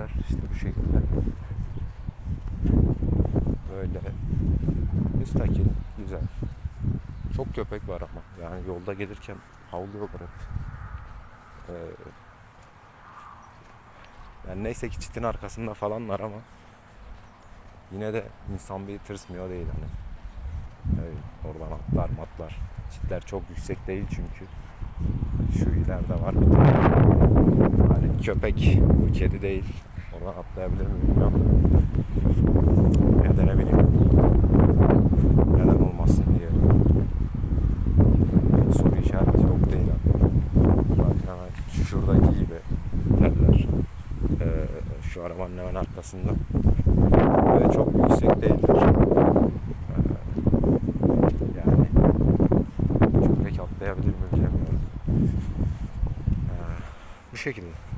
şeyler işte bu şekilde. Böyle müstakil, güzel. Çok köpek var ama yani yolda gelirken havlıyorlar hep. Ee, yani neyse ki çitin arkasında falanlar ama yine de insan bir tırsmıyor değil hani. Evet, oradan atlar matlar. Çitler çok yüksek değil çünkü. Şu ileride var bir tane. Hani köpek, bu kedi değil. Oradan atlayabilir mi bilmiyorum. Ya da. Neden olmasın diye. Soru işareti yok değil abi. Bak hemen şu şuradaki gibi teller. Ee, şu arabanın hemen arkasında. Ve çok yüksek değiller. Ee, yani köpek atlayabilir mi bilemiyorum. Ee, bu şekilde.